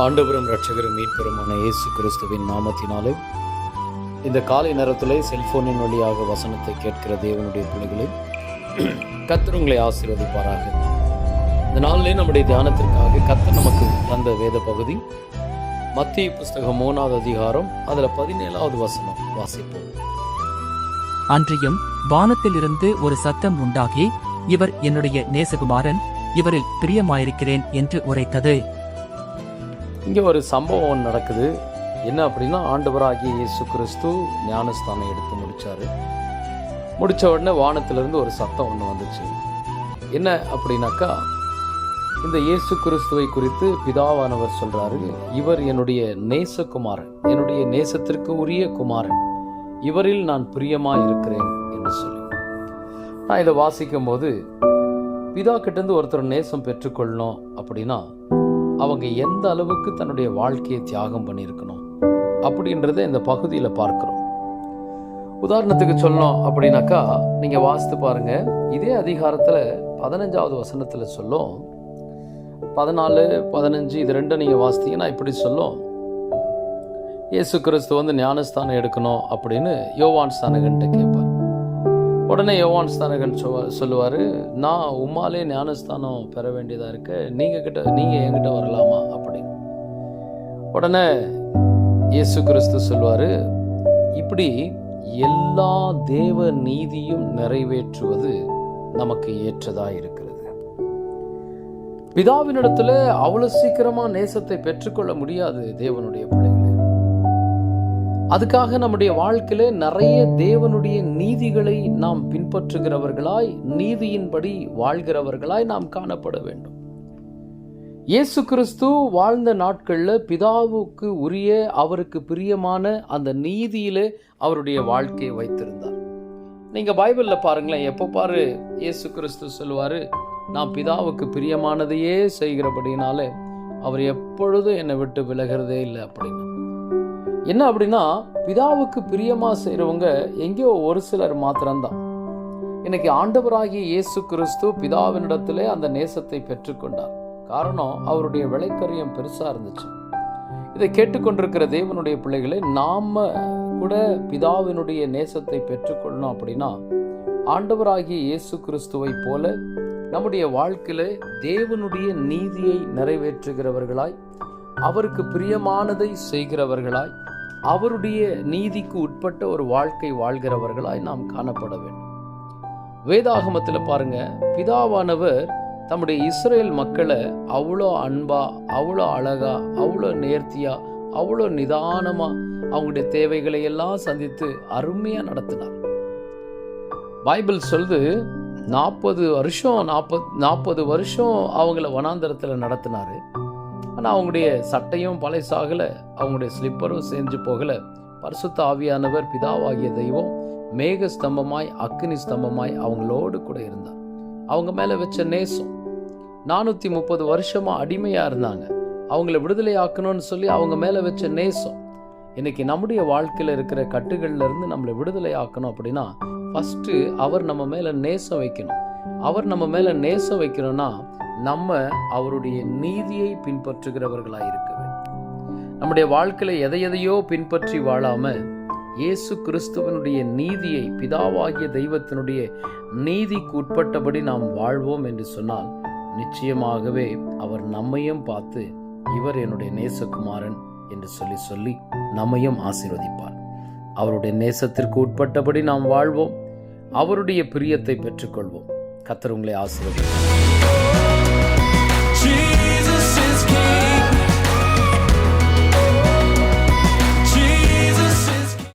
ஆண்டவரும் ரட்சகரும் மீட்பெருமான இயேசு கிறிஸ்துவின் நாமத்தினாலே இந்த காலை நேரத்திலே செல்போனின் வழியாக வசனத்தை கேட்கிற தேவனுடைய பிள்ளைகளை கர்த்தர் உங்களை ஆசீர்வதிப்பாராக. இந்த நாளிலே நம்முடைய தியானத்திற்காக கர்த்தர் நமக்கு தந்த வேத பகுதி மத்திய புஸ்தகம் மூணாவது அதிகாரம் அதில் பதினேழாவது வசனம் வாசிப்போம். அன்றியும் வானத்திலிருந்து ஒரு சத்தம் உண்டாகி இவர் என்னுடைய நேசகுமாரன் இவரில் பிரியமாயிருக்கிறேன் என்று உரைத்தது. இங்கே ஒரு சம்பவம் ஒன்று நடக்குது. என்ன அப்படின்னா ஆண்டவராகிய இயேசு கிறிஸ்து ஞானஸ்தானம் எடுத்து முடித்தார் முடித்த உடனே வானத்திலிருந்து ஒரு சத்தம் ஒன்று வந்துச்சு. என்ன அப்படின்னாக்கா இந்த இயேசு கிறிஸ்துவை குறித்து பிதாவானவர் சொல்கிறாரு இவர் என்னுடைய நேசகுமாரன் என்னுடைய நேசத்திற்கு உரிய குமாரன். இவரில் நான் பிரியமாக இருக்கிறேன் என்று சொல்லி. நான் இதை வாசிக்கும் போது பிதா கிட்டேருந்து ஒருத்தர் நேசம் பெற்றுக்கொள்ளணும் அப்படின்னா அவங்க எந்த அளவுக்கு தன்னுடைய வாழ்க்கையை தியாகம் பண்ணியிருக்கணும் அப்படின்றத இந்த பகுதியில் பார்க்குறோம். உதாரணத்துக்கு சொல்லணும் அப்படின்னாக்கா நீங்கள் வாசித்து பாருங்க. இதே அதிகாரத்தில் பதினஞ்சாவது வசனத்தில் சொல்லும். பதினாலு பதினஞ்சு இது ரெண்டும் நீங்கள் வாசித்தீங்கன்னா இப்படி சொல்லும். இயேசு கிறிஸ்து வந்து ஞானஸ்தானம் எடுக்கணும் அப்படின்னு யோவான் ஸ்தானகன்ட்ட கேட்பார் உடனே யோவான் ஸ்தானகன் சொல்லுவார் நான் உம்மாலே ஞானஸ்தானம் பெற வேண்டியதாக இருக்கு. நீங்கள் கிட்ட நீங்கள் என்கிட்ட வரலாமா? அப்படின்னு. உடனே இயேசு கிறிஸ்து சொல்லுவார் இப்படி எல்லா தேவ நீதியும் நிறைவேற்றுவது நமக்கு ஏற்றதா இருக்கிறது. பிதாவினிடத்துல அவ்வளவு சீக்கிரமா நேசத்தை பெற்றுக்கொள்ள முடியாது தேவனுடைய பிள்ளை. அதுக்காக நம்முடைய வாழ்க்கையில நிறைய தேவனுடைய நீதிகளை நாம் பின்பற்றுகிறவர்களாய் நீதியின்படி வாழ்கிறவர்களாய் நாம் காணப்பட வேண்டும். இயேசு கிறிஸ்து வாழ்ந்த நாட்களில் பிதாவுக்கு உரிய அவருக்கு பிரியமான அந்த நீதியிலே அவருடைய வாழ்க்கையை வைத்திருந்தார். நீங்க பைபிளில் பாருங்களேன் எப்போ பாரு இயேசு கிறிஸ்து சொல்லுவாரு நான் பிதாவுக்கு பிரியமானதையே செய்கிறபடினால அவர் எப்பொழுதும் என்னை விட்டு விலகிறதே இல்லை அப்படின்னு. என்ன அப்படின்னா பிதாவுக்கு பிரியமா செய்கிறவங்க எங்கேயோ ஒரு சிலர் மாத்திரம்தான். இன்னைக்கு ஆண்டவராகிய இயேசு கிறிஸ்து பிதாவினிடத்திலே அந்த நேசத்தை பெற்றுக்கொண்டார். காரணம் அவருடைய விளைக்கரியம் பெருசா இருந்துச்சு. இதை கேட்டுக்கொண்டிருக்கிற தேவனுடைய பிள்ளைகளை நாம கூட பிதாவினுடைய நேசத்தை பெற்றுக்கொள்ளணும் அப்படின்னா ஆண்டவராகிய இயேசு கிறிஸ்துவை போல நம்முடைய வாழ்க்கையில் தேவனுடைய நீதியை நிறைவேற்றுகிறவர்களாய் அவருக்கு பிரியமானதை செய்கிறவர்களாய் அவருடைய நீதிக்கு உட்பட்ட ஒரு வாழ்க்கை வாழ்கிறவர்களாய் நாம் காணப்பட வேண்டும். வேதாகமத்தில் பாருங்க பிதாவானவர் தம்முடைய இஸ்ரேல் மக்களை அவ்வளோ அன்பா அவ்வளோ அழகா அவ்வளோ நேர்த்தியா அவ்வளோ நிதானமா அவங்களுடைய தேவைகளை எல்லாம் சந்தித்து அருமையாக நடத்தினார். பைபிள் சொல்லுது நாற்பது வருஷம் நாற்பது நாற்பது வருஷம் அவங்கள வனாந்தரத்தில் நடத்தினாரு. ஆனால் அவங்களுடைய சட்டையும் பழைசாகலை அவங்களுடைய ஸ்லிப்பரும் செஞ்சு போகலை. பரிசுத்த ஆவியானவர் பிதாவாகிய தெய்வம் மேக ஸ்தம்பமாய் அக்னி ஸ்தம்பமாய் அவங்களோடு கூட இருந்தார். அவங்க மேலே வச்ச நேசம். நானூற்றி முப்பது வருஷமாக அடிமையாக இருந்தாங்க. அவங்கள விடுதலை ஆக்கணும்னு சொல்லி அவங்க மேலே வச்ச நேசம். இன்னைக்கு நம்முடைய வாழ்க்கையில் இருக்கிற கட்டுகள்ல இருந்து நம்மளை விடுதலை ஆக்கணும் அப்படின்னா ஃபஸ்ட்டு அவர் நம்ம மேலே நேசம் வைக்கணும். அவர் நம்ம மேலே நேசம் வைக்கணும்னா நம்ம அவருடைய நீதியை பின்பற்றுகிறவர்களாக இருக்க வேண்டும். நம்முடைய வாழ்க்கையில எதை எதையோ பின்பற்றி வாழாம இயேசு கிறிஸ்துவனுடைய நீதியை பிதாவாகிய தெய்வத்தினுடைய நீதிக்கு உட்பட்டபடி நாம் வாழ்வோம் என்று சொன்னால் நிச்சயமாகவே அவர் நம்மையும் பார்த்து இவர் என்னுடைய நேசகுமாரன் என்று சொல்லி சொல்லி நம்மையும் ஆசீர்வதிப்பார். அவருடைய நேசத்திற்கு உட்பட்டபடி நாம் வாழ்வோம். அவருடைய பிரியத்தை பெற்றுக்கொள்வோம். கத்தர் உங்களை ஆசீர்வதிப்பார். can